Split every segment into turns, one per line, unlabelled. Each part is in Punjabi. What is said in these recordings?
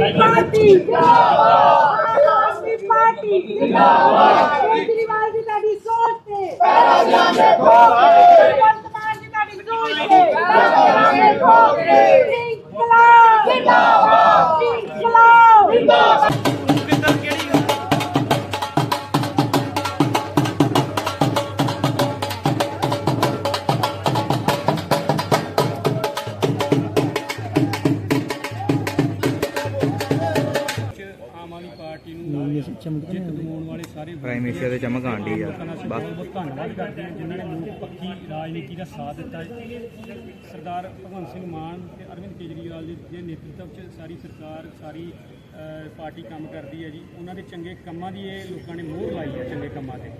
ਪਾਰਟੀ। ਜਿੰਦਾਬਾਦ ਆਦਮੀ ਪਾਰਟੀ। ਜਿੰਦਾਬਾਦ ਕੇਜਰੀਵਾਲ ਜੀ ਤੁਹਾਡੀ ਸੋਚ ਤੇ। ਪੈਰਾ ਜਾਣੇ ਠੋਕੇ
ਹਮੇਸ਼ਾ
ਪ੍ਰਾਈਮ ਦੇ ਚਮਕ ਆਂਡੀ ਆ।
ਦਾ ਅਸੀਂ
ਬਸ
ਬਹੁਤ ਬਹੁਤ ਧੰਨਵਾਦ ਕਰਦੇ ਹਾਂ ਜਿਨ੍ਹਾਂ ਨੇ ਲੋਕ ਪੱਖੀ ਰਾਜਨੀਤੀ ਦਾ ਸਾਥ ਦਿੱਤਾ ਹੈ। ਸਰਦਾਰ ਭਗਵੰਤ ਸਿੰਘ ਮਾਨ ਤੇ ਅਰਵਿੰਦ ਕੇਜਰੀਵਾਲ ਜੀ ਦੇ ਨੇਤਰਤਵ 'ਚ ਸਾਰੀ ਸਰਕਾਰ, ਸਾਰੀ ਪਾਰਟੀ ਕੰਮ ਕਰਦੀ ਹੈ ਜੀ। ਉਹਨਾਂ ਦੇ ਚੰਗੇ ਕੰਮਾਂ ਦੀ ਇਹ ਲੋਕਾਂ ਨੇ ਮੋਹਰ ਲਾਈ ਹੈ, ਚੰਗੇ ਕੰਮਾਂ ਤੇ।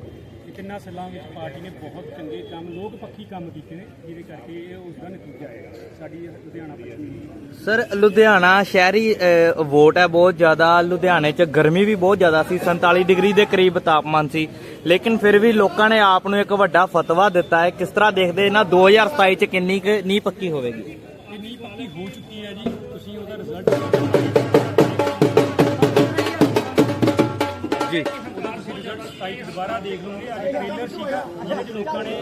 ਤਿੰਨਾਂ ਸਾਲਾਂ ਵਿੱਚ ਪਾਰਟੀ ਨੇ ਬਹੁਤ ਚੰਗੇ ਕੰਮ ਲੋਕ ਪੱਖੀ ਕੰਮ ਕੀਤੇ ਨੇ ਜਿਹਦੇ ਕਰਕੇ ਇਹ ਉਸ ਦਾ ਨਤੀਜਾ ਹੈ ਸਾਡੀ ਲੁਧਿਆਣਾ ਪੱਛਮੀ
ਸਰ ਲੁਧਿਆਣਾ ਸ਼ਹਿਰੀ ਅ, ਵੋਟ ਹੈ ਬਹੁਤ ਜ਼ਿਆਦਾ। ਲੁਧਿਆਣੇ 'ਚ ਗਰਮੀ ਵੀ ਬਹੁਤ ਜ਼ਿਆਦਾ ਸੀ 47 ਡਿਗਰੀ ਦੇ ਕਰੀਬ ਤਾਪਮਾਨ ਸੀ। ਲੇਕਿਨ ਫਿਰ ਵੀ ਲੋਕਾਂ ਨੇ ਆਪ ਨੂੰ ਇੱਕ ਵੱਡਾ ਫਤਵਾ ਦਿੱਤਾ ਹੈ। ਕਿਸ ਤਰ੍ਹਾਂ ਦੇਖਦੇ ਇਹਨਾਂ 2027 'ਚ ਕਿੰਨੀ ਕੁ ਨੀਂਹ ਪੱਕੀ ਹੋਵੇਗੀ?
ਇਹ ਨੀਂਹ ਪੱਕੀ ਹੋ ਚੁੱਕੀ ਹੈ ਜੀ। ਤੁਸੀਂ ਉਹਦਾ ਰਿਜ਼ਲਟ
ਜੀ।
ਸਾਈਟ ਦੁਬਾਰਾ ਦੇਖ ਲਓਗੇ ਅੱਜ ਟ੍ਰੇਲਰ ਸੀਗਾ ਜਿਹਦੇ ਚ ਲੋਕਾਂ ਨੇ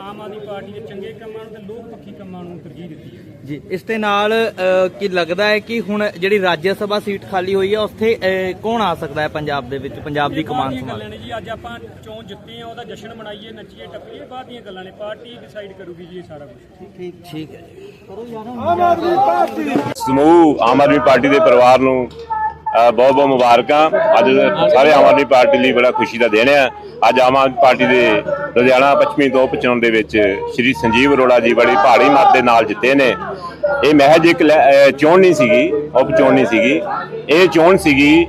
ਆਮ ਆਦਮੀ ਪਾਰਟੀ ਦੇ ਚੰਗੇ ਕੰਮਾਂ ਨੂੰ ਤੇ ਲੋਕ ਪੱਖੀ ਕੰਮਾਂ ਨੂੰ ਤਰਜੀਹ ਦਿੱਤੀ ਹੈ।
ਜੀ ਇਸ ਦੇ ਨਾਲ ਅ, ਕੀ ਲੱਗਦਾ ਹੈ ਕਿ ਹੁਣ ਜਿਹੜੀ ਰਾਜ ਸਭਾ ਸੀਟ ਖਾਲੀ ਹੋਈ ਹੈ ਉੱਥੇ ਅ, ਕੌਣ ਆ ਸਕਦਾ ਹੈ ਪੰਜਾਬ ਦੇ ਵਿੱਚ ਪੰਜਾਬ ਦੀ ਕਮਾਨ
ਦੀਆਂ
ਸੰਭਾਲ?
ਗੱਲਾਂ ਨੇ ਜੀ ਅੱਜ ਆਪਾਂ ਚੋਣ ਜਿੱਤੇ ਆ ਉਹਦਾ ਜਸ਼ਨ ਮਨਾਈਏ ਨੱਚੀਏ ਟੱਪੀਏ ਬਾਅਦ ਦੀਆਂ ਗੱਲਾਂ ਨੇ। ਪਾਰਟੀ ਡਿਸਾਈਡ ਕਰੂਗੀ ਜੀ ਇਹ ਸਾਰਾ ਕੁਝ
ਠੀਕ ਹੈ
ਸਮੂਹ ਆਮ ਆਦਮੀ ਪਾਰਟੀ ਦੇ ਪਰਿਵਾਰ ਨੂੰ ਬਹੁਤ ਬਹੁਤ ਮੁਬਾਰਕਾਂ। ਅੱਜ ਸਾਰੇ ਆਮ ਆਦਮੀ ਪਾਰਟੀ ਲਈ ਬੜਾ ਖੁਸ਼ੀ ਦਾ ਦਿਨ ਹੈ ਅੱਜ ਆਮ ਆਦਮੀ ਪਾਰਟੀ ਦੇ ਲੁਧਿਆਣਾ ਪੱਛਮੀ ਤੋਂ ਉਪਚੁਣਾਵ ਦੇ ਵਿੱਚ ਸ਼੍ਰੀ ਸੰਜੀਵ ਅਰੋੜਾ ਜੀ ਬੜੀ ਭਾਰੀ ਮਤ ਦੇ ਨਾਲ ਜਿੱਤੇ ਨੇ। ਇਹ ਮਹਿਜ ਇੱਕ ਲੈ- ਚੋਣ ਨਹੀਂ ਸੀਗੀ ਉਪਚੋਣ ਨਹੀਂ ਸੀਗੀ। ਇਹ ਚੋਣ ਸੀਗੀ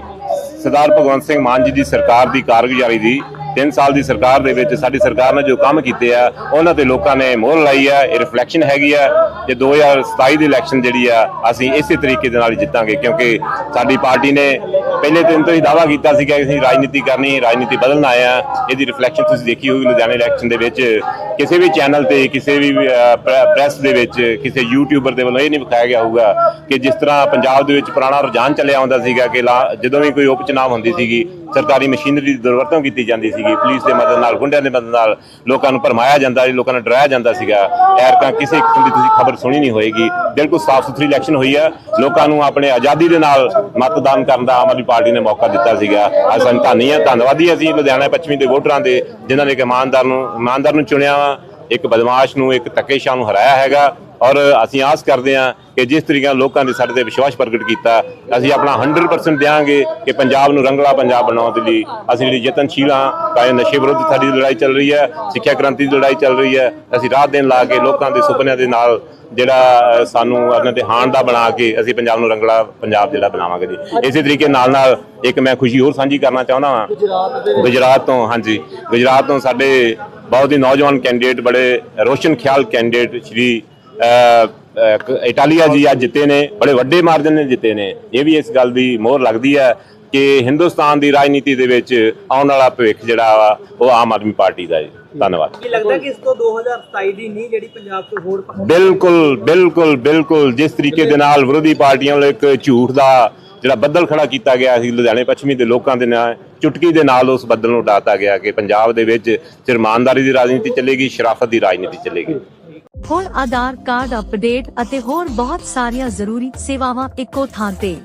ਸਰਦਾਰ ਭਗਵੰਤ ਸਿੰਘ ਮਾਨ ਜੀ ਦੀ ਸਰਕਾਰ ਦੀ ਕਾਰਗੁਜ਼ਾਰੀ ਦੀ। 3 ਸਾਲ ਦੀ ਸਰਕਾਰ ਦੇ ਵਿੱਚ ਸਾਡੀ ਸਰਕਾਰ ਨੇ ਜੋ ਕੰਮ ਕੀਤੇ ਆ, ਉਹਨਾਂ ਤੇ ਲੋਕਾਂ ਨੇ ਮੋਹਰ ਲਾਈ ਆ, ਇਹ ਰਿਫਲੈਕਸ਼ਨ ਹੈਗੀ ਆ ਤੇ 2027 ਦੀ ਇਲੈਕਸ਼ਨ ਜਿਹੜੀ ਆ, ਅਸੀਂ ਇਸੇ ਤਰੀਕੇ ਦੇ ਨਾਲ ਜਿੱਤਾਂਗੇ ਕਿਉਂਕਿ ਸਾਡੀ ਪਾਰਟੀ ਨੇ ਪਹਿਲੇ ਦਿਨ ਤੋਂ ਹੀ ਦਾਅਵਾ ਕੀਤਾ ਸੀ ਕਿ ਅਸੀਂ ਰਾਜਨੀਤੀ ਕਰਨੀ, ਰਾਜਨੀਤੀ ਬਦਲਣ ਆਏ ਆ। ਇਹਦੀ ਰਿਫਲੈਕਸ਼ਨ ਤੁਸੀਂ ਦੇਖੀ ਹੋਊਗੀ ਲੁਧਿਆਣਾ ਇਲੈਕਸ਼ਨ ਦੇ ਵਿੱਚ। ਕਿਸੇ ਵੀ ਚੈਨਲ ਤੇ, ਕਿਸੇ ਵੀ ਪ੍ਰੈਸ ਦੇ ਵਿੱਚ, ਕਿਸੇ ਯੂਟਿਊਬਰ ਦੇ ਵੱਲੋਂ ਇਹ ਨਹੀਂ ਵਿਖਾਇਆ ਗਿਆ ਹੋਊਗਾ ਕਿ ਜਿਸ ਤਰ੍ਹਾਂ ਪੰਜਾਬ ਦੇ ਵਿੱਚ ਪੁਰਾਣਾ ਰੁਝਾਨ ਚੱਲਿਆ ਆਉਂਦਾ ਸੀਗਾ ਕਿ ਲਾ- ਜਦੋਂ ਵੀ ਕੋਈ ਉਪ ਚੁਣਾਵ ਹੁੰਦੀ ਸੀਗੀ ਸਰਕਾਰੀ ਮਸ਼ੀਨਰੀ ਦੀ ਦੁਰਵਰਤੋਂ ਕੀਤੀ ਜਾਂਦੀ ਸੀਗੀ। ਪੁਲਿਸ ਦੇ ਮਦਦ ਨਾਲ, ਗੁੰਡਿਆਂ ਦੇ ਮਦਦ ਨਾਲ ਲੋਕਾਂ ਨੂੰ ਭਰਮਾਇਆ ਜਾਂਦਾ ਸੀ, ਲੋਕਾਂ ਨੂੰ ਡਰਾਇਆ ਜਾਂਦਾ ਸੀਗਾ। ਐਰਕਾਂ ਕਿਸੇ ਕਿਸਮ ਦੀ ਤੁਸੀਂ ਖਬਰ ਸੁਣੀ ਨਹੀਂ ਹੋਏਗੀ। ਬਿਲਕੁਲ ਸਾਫ਼ ਸੁਥਰੀ ਇਲੈਕਸ਼ਨ ਹੋਈ ਆ। ਲੋਕਾਂ ਨੂੰ ਆਪਣੇ ਆਜ਼ਾਦੀ ਦੇ ਨਾਲ ਮਤਦਾਨ ਕਰਨ ਦਾ ਆਮ ਆਦਮੀ ਪਾਰਟੀ ਨੇ ਮੌਕਾ ਦਿੱਤਾ ਸੀਗਾ। ਅੱਜ ਸਾਨੂੰ ਧੰਨੀ ਆ, ਧੰਨਵਾਦੀ ਅਸੀਂ ਲੁਧਿਆਣਾ ਪੱਛਮੀ ਦੇ ਵੋਟਰਾਂ ਦੇ, ਜਿਨ੍ਹਾਂ ਨੇ ਇੱਕ ਇਮਾਨਦਾਰ ਨੂੰ ਇਮਾਨਦਾਰ ਨੂੰ ਚੁਣਿਆ ਵਾ। ਇੱਕ ਬਦਮਾਸ਼ ਨੂੰ, ਇੱਕ ਧੱਕੇਸ਼ਾਹ ਨੂੰ ਹਰਾਇਆ ਹੈਗਾ। ਔਰ ਅਸੀਂ ਆਸ ਕਰਦੇ ਹਾਂ ਕਿ ਜਿਸ ਤਰੀਕੇ ਨਾਲ ਲੋਕਾਂ ਨੇ ਸਾਡੇ ਤੇ ਵਿਸ਼ਵਾਸ ਪ੍ਰਗਟ ਕੀਤਾ ਅਸੀਂ ਆਪਣਾ 100% ਦਿਆਂਗੇ ਕਿ ਪੰਜਾਬ ਨੂੰ ਰੰਗਲਾ ਪੰਜਾਬ ਬਣਾਉਣ ਦੇ ਲਈ ਅਸੀਂ ਜਿਹੜੀ ਯਤਨਸ਼ੀਲ ਹਾਂ ਭਾਵੇਂ ਨਸ਼ੇ ਵਿਰੁੱਧ ਸਾਡੀ ਲੜਾਈ ਚੱਲ ਰਹੀ ਹੈ ਸਿੱਖਿਆ ਕ੍ਰਾਂਤੀ ਦੀ ਲੜਾਈ ਚੱਲ ਰਹੀ ਹੈ ਅਸੀਂ ਰਾਤ ਦਿਨ ਲਾ ਕੇ ਲੋਕਾਂ ਦੇ ਸੁਪਨਿਆਂ ਦੇ ਨਾਲ ਜਿਹੜਾ ਸਾਨੂੰ ਉਹਨਾਂ ਦੇ ਹਾਣ ਦਾ ਬਣਾ ਕੇ ਅਸੀਂ ਪੰਜਾਬ ਨੂੰ ਰੰਗਲਾ ਪੰਜਾਬ ਜਿਹੜਾ ਬਣਾਵਾਂਗੇ ਜੀ। ਇਸੇ ਤਰੀਕੇ ਨਾਲ ਨਾਲ ਇੱਕ ਮੈਂ ਖੁਸ਼ੀ ਹੋਰ ਸਾਂਝੀ ਕਰਨਾ ਚਾਹੁੰਦਾ ਹਾਂ। ਗੁਜਰਾਤ ਤੋਂ ਹਾਂਜੀ। ਗੁਜਰਾਤ ਤੋਂ ਸਾਡੇ ਬਹੁਤ ਹੀ ਨੌਜਵਾਨ ਕੈਂਡੀਡੇਟ ਬੜੇ ਰੋਸ਼ਨ ਖਿਆਲ ਕੈਂਡੀਡੇਟ ਸ਼੍ਰੀ ਇਟਾਲੀਆ ਜੀ ਅੱਜ ਜਿੱਤੇ ਨੇ ਬੜੇ ਵੱਡੇ ਮਾਰਜਨ ਨੇ ਜਿੱਤੇ ਨੇ। ਇਹ ਵੀ ਇਸ ਗੱਲ ਦੀ ਮੋਹਰ ਲੱਗਦੀ ਹੈ ਕਿ ਹਿੰਦੁਸਤਾਨ ਦੀ ਰਾਜਨੀਤੀ ਦੇ ਵਿੱਚ ਆਉਣ ਵਾਲਾ ਭਵਿੱਖ ਜਿਹੜਾ ਵਾ ਉਹ ਆਮ ਆਦਮੀ ਪਾਰਟੀ ਦਾ ਹੈ। ਧੰਨਵਾਦ।
ਕੀ ਲੱਗਦਾ ਕਿ ਇਸ ਤੋਂ 2027 ਦੀ ਨਹੀਂ ਜਿਹੜੀ ਪੰਜਾਬ ਤੋਂ ਪਾ-
ਬਿਲਕੁਲ ਬਿਲਕੁਲ ਬਿਲਕੁਲ। ਜਿਸ ਤਰੀਕੇ ਦੇ ਨਾਲ ਵਿਰੋਧੀ ਪਾਰਟੀਆਂ ਵੱਲੋਂ ਇੱਕ ਝੂਠ ਦਾ ਜਿਹੜਾ ਬੱਦਲ ਖੜਾ ਕੀਤਾ ਗਿਆ ਸੀ ਲੁਧਿਆਣੇ ਪੱਛਮੀ ਦੇ ਲੋਕਾਂ ਦੇ ਨਾਲ ਚੁਟਕੀ ਦੇ ਨਾਲ ਉਸ ਬੱਦਲ ਨੂੰ ਉਡਾਤਾ ਗਿਆ ਕਿ ਪੰਜਾਬ ਦੇ ਵਿੱਚ ਸਿਰਫ ਇਮਾਨਦਾਰੀ ਦੀ ਰਾਜਨੀਤੀ ਚੱਲੇਗੀ ਸ਼ਰਾਫਤ ਦੀ ਰਾਜਨੀਤੀ ਚੱਲੇਗੀ।
ਹੁਣ ਆਧਾਰ ਕਾਰਡ ਅਪਡੇਟ ਅਤੇ ਹੋਰ ਬਹੁਤ ਸਾਰੀਆਂ ਜ਼ਰੂਰੀ ਸੇਵਾਵਾਂ ਇੱਕੋ ਥਾਂ ਤੇ।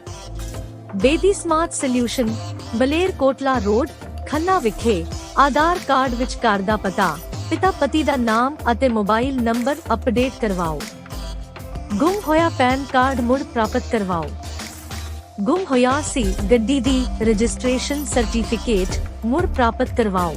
Bedi smart solution Baler Kotla road, Khanna ਵਿਖੇ ਆਧਾਰ ਕਾਰਡ ਵਿੱਚ ਘਰ ਦਾ ਪਤਾ, ਪਿਤਾ ਪਤੀ ਦਾ ਨਾਮ ਅਤੇ ਮੋਬਾਈਲ ਨੰਬਰ ਅਪਡੇਟ ਕਰਵਾਓ। ਗੁੰਮ ਹੋਇਆ ਪੈਨ ਕਾਰਡ ਮੁੜ ਪ੍ਰਾਪਤ ਕਰਵਾਓ। ਗੁੰਮ ਹੋਇਆ ਸੀ ਗੱਡੀ ਦੀ ਰਜਿਸਟ੍ਰੇਸ਼ਨ ਸਰਟੀਫਿਕੇਟ ਮੁੜ ਪ੍ਰਾਪਤ ਕਰਵਾਓ।